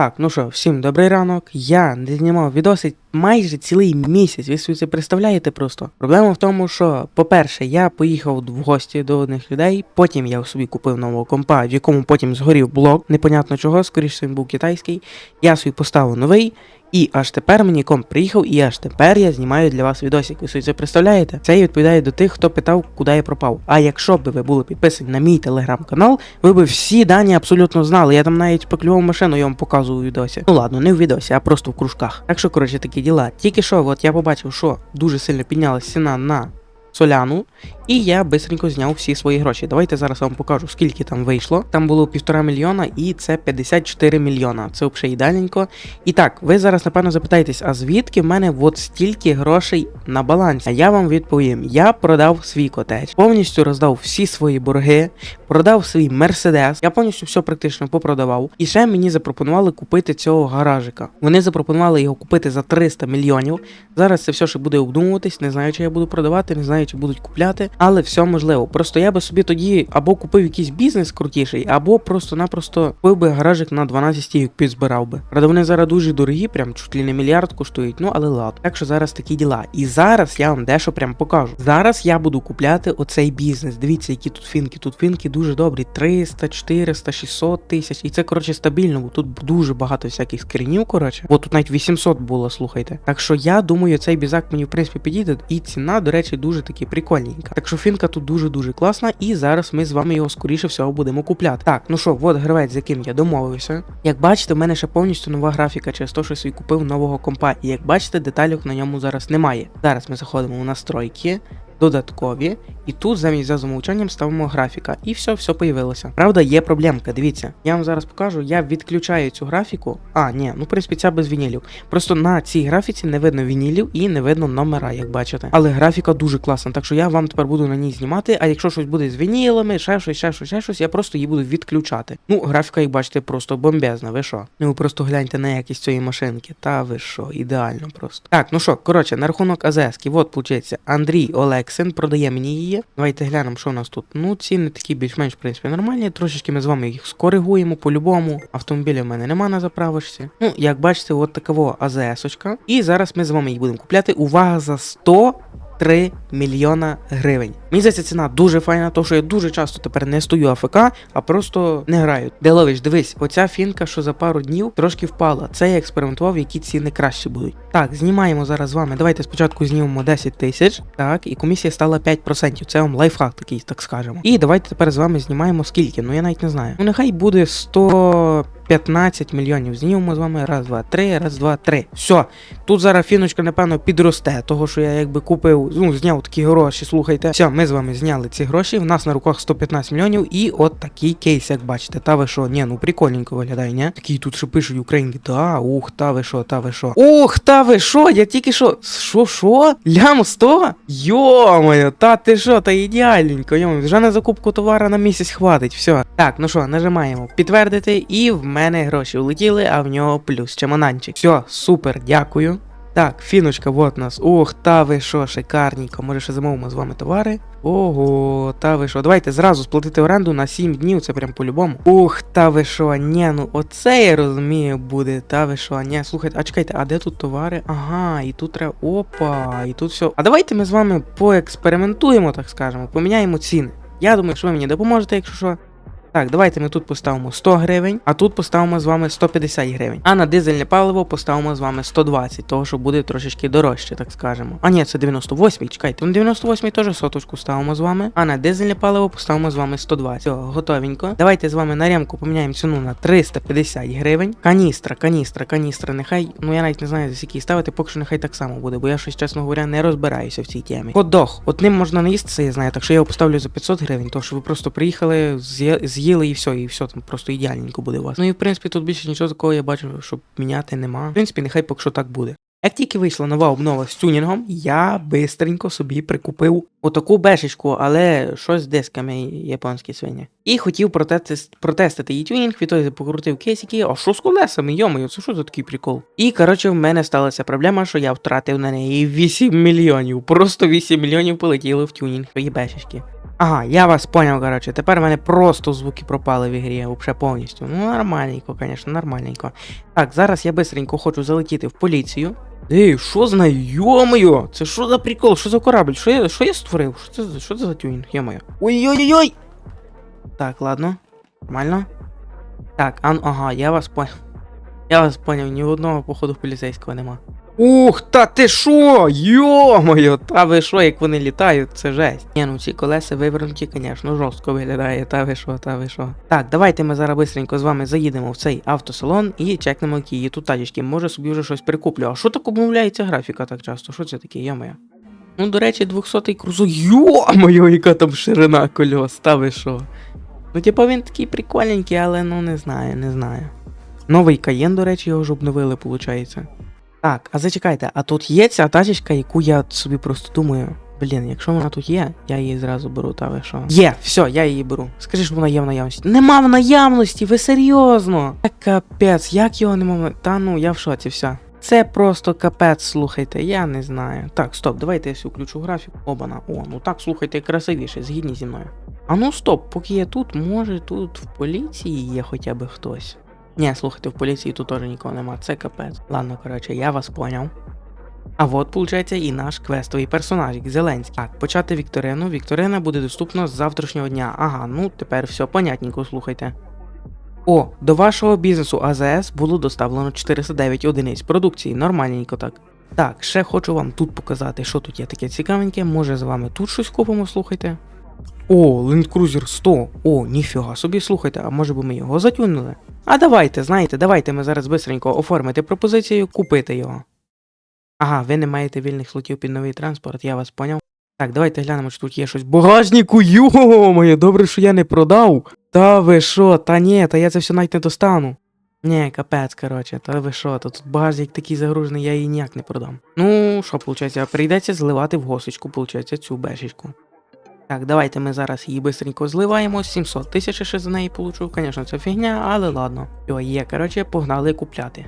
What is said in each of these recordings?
Так, ну що, всім добрий ранок. Я не знімав відоси майже цілий місяць. Ви собі це представляєте просто. Проблема в тому, що, по-перше, я поїхав в гості до одних людей, потім я собі купив нового компа, в якому потім згорів блок, непонятно чого, скоріше він був китайський. Я собі поставив новий. І аж тепер мені комп приїхав, і аж тепер я знімаю для вас відосик. Ви собі це представляєте? Це відповідає до тих, хто питав, куди я пропав. А якщо б ви були підписані на мій телеграм-канал, ви б всі дані абсолютно знали. Я там навіть поклював машину, я вам показую у відосі. Ну ладно, не в відосі, а просто в кружках. Так що, коротше, такі діла. Тільки що, от я побачив, що дуже сильно піднялася ціна на соляну, і я бистренько зняв всі свої гроші. Давайте зараз вам покажу, скільки там вийшло. Там було півтора мільйона, і це 54 мільйона. Це взагалі ідеальненько. І так, ви зараз напевно запитаєтесь, а звідки в мене от стільки грошей на балансі? А я вам відповім: я продав свій котедж, повністю роздав всі свої борги, продав свій мерседес. Я повністю все практично попродавав. І ще мені запропонували купити цього гаражика. Вони запропонували його купити за 300 мільйонів. Зараз це все ще буде обдумуватись. Не знаю, чи я буду продавати, не знаю, чи будуть купляти, але все можливо. Просто я би собі тоді або купив якийсь бізнес крутіший, або просто-напросто купив би гаражик на 12 стійок підзбирав би. Правда, вони зараз дуже дорогі, прям чуть ли не мільярд коштують. Ну але ладно. Так що зараз такі діла. І зараз я вам дещо прям покажу. Зараз я буду купляти оцей бізнес. Дивіться, які тут фінки. Тут фінки дуже добрі. 300, 400, 600 тисяч. І це коротше стабільно, бо тут дуже багато всяких скринів. Коротше, бо тут навіть 800 було, слухайте. Так що я думаю, цей бізак мені в принципі підійде. І ціна, до речі, дуже таки прикольненька. Так що фінка тут дуже-дуже класна, і зараз ми з вами його скоріше всього будемо купляти. Так, ну що, от гравець, з яким я домовився. Як бачите, в мене ще повністю нова графіка через те, що свій купив нового компа. І як бачите, деталів на ньому зараз немає. Зараз ми заходимо у настройки. Додаткові, і тут замість за замовчанням ставимо графіка, і все, все появилося. Правда, є проблемка. Дивіться, я вам зараз покажу. Я відключаю цю графіку. А, ні, ну в принципі ця без вінілів. Просто на цій графіці не видно вінілів і не видно номера, як бачите. Але графіка дуже класна, так що я вам тепер буду на ній знімати. А якщо щось буде з вінілами, ще щось, ще щось, ще щось, я просто її буду відключати. Ну, графіка, як бачите, просто бомбезна. Ви що? Ну просто гляньте на якість цієї машинки. Та ви що, ідеально просто. Так, ну що, коротше, на рахунок АЗСки, от, виходить, Андрій Олексин продає мені її. Давайте глянемо, що у нас тут. Ну, ціни такі більш-менш, в принципі, нормальні. Трошечки ми з вами їх скоригуємо по-любому. Автомобіля в мене нема на заправочці. Ну, як бачите, от такого АЗС-очка. І зараз ми з вами їх будемо купляти. Увага за 100 3 мільйона гривень. Мені здається, ціна дуже файна, тому що я дуже часто тепер не стою АФК, а просто не граю. Делович, дивись, оця фінка, що за пару днів трошки впала. Це я експериментував, які ціни кращі будуть. Так, знімаємо зараз з вами. Давайте спочатку знімемо 10 тисяч. Так, і комісія стала 5%. Це вам лайфхак такий, так скажемо. І давайте тепер з вами знімаємо скільки. Ну я навіть не знаю. Ну нехай буде 100. 15 мільйонів. Знімемо з вами. Раз, два, три, раз, два, три. Все. Тут зараз фіночка, напевно, підросте, того що я якби купив, ну, зняв такі гроші, слухайте. Все, ми з вами зняли ці гроші. В нас на руках 115 мільйонів. І от такий кейс, як бачите. Та ви що? Ні, ну прикольненько виглядає, ні? Такий тут ще пишуть українки. Та, ух, та ви що, та ви що. Ух, та ви що? Я тільки що. Що, що? Лям 100? Йо-моє, та ти що, та ідеальненько. Йо, вже на закупку товара на місяць хватить. Все. Так, ну що, нажимаємо підтвердити, і в мене гроші улетіли, а в нього плюс чемоданчик. Все, супер, дякую. Так, фіночка, вот нас. Ох, та ви що, шикарненько. Може ще замовимо з вами товари. Ого, та ви що. Давайте зразу сплатити оренду на 7 днів, це прям по-любому. Ух, та ви що, ні, ну оце я розумію буде. Та ви що, ні, слухайте, а чекайте, а де тут товари? Ага, і тут треба. Опа, і тут все. А давайте ми з вами поекспериментуємо, так скажемо, поміняємо ціни. Я думаю, що ви мені допоможете, якщо що. Так, давайте ми тут поставимо 100 гривень, а тут поставимо з вами 150 гривень. А на дизельне паливо поставимо з вами 120, того що буде трошечки дорожче, так скажемо. А ні, це 98, чекайте. На 98 теж соточку ставимо з вами. А на дизельне паливо поставимо з вами 120. Все, готовенько. Давайте з вами на ремку поміняємо ціну на 350 гривень. Каністра, каністра, каністра. Нехай, ну я навіть не знаю, за скільки ставити, поки що нехай так само буде, бо я щось, чесно говоря, не розбираюся в цій темі. Ходох, от ним можна це я знаю, так що я його поставлю за 500 гривень, тому що ви просто приїхали, з'їли з'їли і все, і все там просто ідеальненько буде у вас. Ну і в принципі тут більше нічого такого я бачу, щоб міняти нема. В принципі, нехай поки що так буде. Як тільки вийшла нова обнова з тюнінгом, я бистренько собі прикупив отаку бешечку, але щось з дисками японські свині. І хотів протести, протестити її тюнінг, відтоді покрутив кейсики, а що з колесами, йомою, це що за такий прикол? І коротше, в мене сталася проблема, що я втратив на неї 8 мільйонів. Просто 8 мільйонів полетіло в тюнінг тої бешечки. Ага, я вас поняв, коротше. Тепер в мене просто звуки пропали в ігрі, взагалі повністю. Ну, нормальненько, звісно, нормальненько. Так, зараз я бистренько хочу залетіти в поліцію. Ей, що за йомою? Це що за прикол? Що за корабль? Що я, що я створив? Що це, що це за тюнінг? Йомою. Ой-ой-ой! Так, ладно. Нормально. Так, а, ну, ага, я вас поняв. Я вас поняв, ні одного походу поліцейського нема. Ух, та ти шо? Йо-моє, та ви шо, як вони літають, це жесть. Ні, ну ці колеса вивернуті, звісно, жорстко виглядає, та ви шо, та ви шо. Так, давайте ми зараз бистренько з вами заїдемо в цей автосалон і чекнемо, які є тут тачечки. Може собі вже щось прикуплю. А що так обновляється графіка так часто? Що це таке, йо-моє? Ну, до речі, 200-й крузок. Йо-моє, яка там ширина кольос, та ви шо. Ну, типа він такий прикольненький, але ну не знаю, не знаю. Новий каєн, до речі, його ж обновили, виходить. Так, а зачекайте, а тут є ця тачечка, яку я собі просто думаю. Блін, якщо вона тут є, я її зразу беру, та ви що? Є, все, я її беру. Скажи, що вона є в наявності. Нема в наявності, ви серйозно? Та капець, як його нема? Та ну, я в шоці, все. Це просто капець, слухайте, я не знаю. Так, стоп, давайте я всю включу графіку. Обана. О, ну так, слухайте, красивіше, згідні зі мною. А ну стоп, поки я тут, може тут в поліції є хоча б хтось. Ні, слухайте, в поліції тут теж нікого нема, це капець. Ладно, коротше, я вас поняв. А от, виходить, і наш квестовий персонажик Зеленський. Так, почати вікторину. Вікторина буде доступна з завтрашнього дня. Ага, ну тепер все понятненько, слухайте. О, до вашого бізнесу АЗС було доставлено 409 одиниць продукції. Нормальненько так. Так, ще хочу вам тут показати, що тут є таке цікавеньке. Може з вами тут щось купимо, слухайте. О, Land Cruiser 100. О, ніфіга собі, слухайте, а може би ми його затюнили? А давайте, знаєте, давайте ми зараз бистренько оформити пропозицію, купити його. Ага, ви не маєте вільних слотів під новий транспорт, я вас поняв. Так, давайте глянемо, чи тут є щось. Багажнику, йо-моє, добре, що я не продав. Та ви що, та ні, та я це все навіть не достану. Ні, капець, коротше, та ви що, тут багажник такий загружений, я її ніяк не продам. Ну, що виходить, прийдеться зливати в госочку, виходить, цю бешечку. Так, давайте ми зараз її бистренько зливаємо. 700 тисяч ще за неї получу. Звісно, це фігня, але ладно. Все, є, коротше, погнали купляти.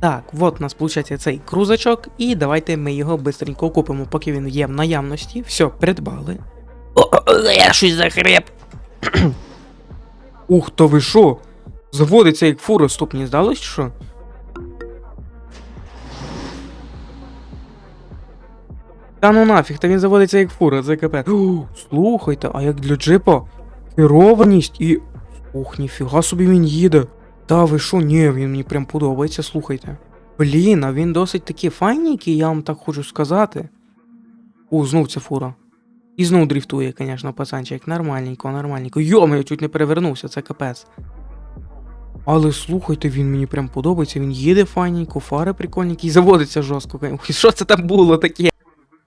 Так, от у нас виходить цей крузачок, і давайте ми його бистренько купимо, поки він є в наявності. Все, придбали. О, я щось захреп. Ух, то ви що? Заводиться як фура, стоп, не здалось, що? Та ну нафіг, та він заводиться як фура, капець. Слухайте, а як для джипа керованість і. Ох, ніфіга собі він їде. Та ви що, ні, він мені прям подобається, слухайте. Блін, а він досить такий файненький, я вам так хочу сказати. О, знов ця фура. І знов дріфтує, звісно, пацанчик. Нормальненько, нормальненько. Йома, я чуть не перевернувся, це капець. Але слухайте, він мені прям подобається, він їде файненько, фари прикольненькі і заводиться жорстко. Що це там було таке?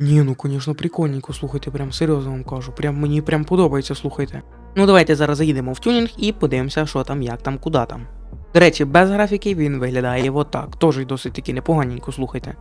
Ні, ну звісно, прикольненько, слухайте, прям серйозно вам кажу. Прям мені прям подобається, слухайте. Ну давайте зараз заїдемо в тюнінг і подивимося, що там, як там, куди там. До речі, без графіки він виглядає отак. Теж досить таки непоганенько, слухайте.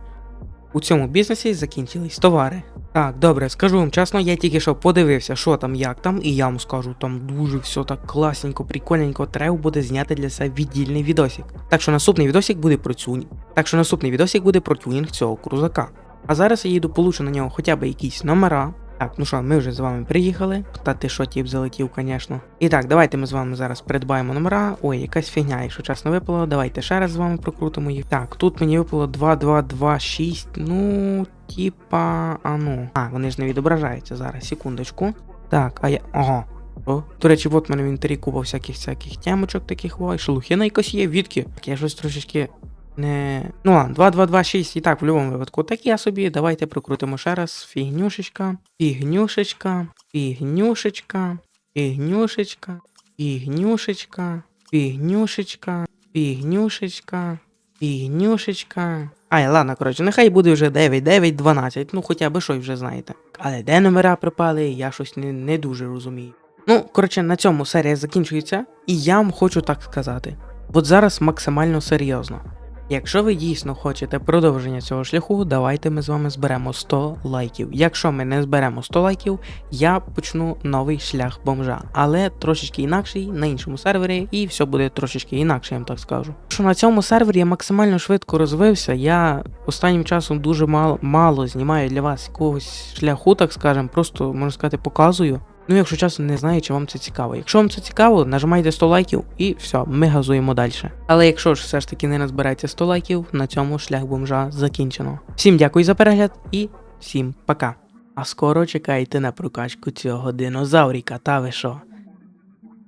У цьому бізнесі закінчились товари. Так, добре, скажу вам чесно, я тільки що подивився, що там, як там, і я вам скажу, там дуже все так класненько, прикольненько, треба буде зняти для себе віддільний відосик. Так що наступний відосик буде про тюнінг. Так що наступний відосик буде про тюнінг цього крузака. А зараз я їду, получу на нього хоча б якісь номера. Так, ну що, ми вже з вами приїхали. Та ти що тіп залетів, звісно. І так, давайте ми з вами зараз придбаємо номера. Ой, якась фігня, якщо чесно випало. Давайте ще раз з вами прокрутимо їх. Так, тут мені випало 2, 2, 2, 6. Ну, типа. А ну. А, вони ж не відображаються зараз, секундочку. Так, а я. Ага. О, до речі, от в мене в інвентарі купа всяких всяких темочок таких, ой, шелухина якась є, відки. Так я щось трошечки не. Ну ладно, 2, 2, 2, 6 і так, в будь-якому випадку. Так я собі, давайте прокрутимо ще раз. Фігнюшечка, фігнюшечка, фігнюшечка, фігнюшечка, фігнюшечка, фігнюшечка, фігнюшечка, фігнюшечка. Ай, ладно, коротше, нехай буде вже 9, 9, 12, ну хоча б щось вже знаєте. Але де номера припали, я щось не, не дуже розумію. Ну, коротше, на цьому серія закінчується, і я вам хочу так сказати. От зараз максимально серйозно. Якщо ви дійсно хочете продовження цього шляху, давайте ми з вами зберемо 100 лайків. Якщо ми не зберемо 100 лайків, я почну новий шлях бомжа, але трошечки інакший на іншому сервері, і все буде трошечки інакше, я вам так скажу. Що на цьому сервері я максимально швидко розвився. Я останнім часом дуже мало, мало знімаю для вас якогось шляху, так скажем, просто можна сказати, показую. Ну, якщо чесно, не знаю, чи вам це цікаво. Якщо вам це цікаво, нажимайте 100 лайків і все, ми газуємо далі. Але якщо ж все ж таки не назбирається 100 лайків, на цьому шлях бомжа закінчено. Всім дякую за перегляд і всім пока. А скоро чекайте на прокачку цього динозавріка, та ви що?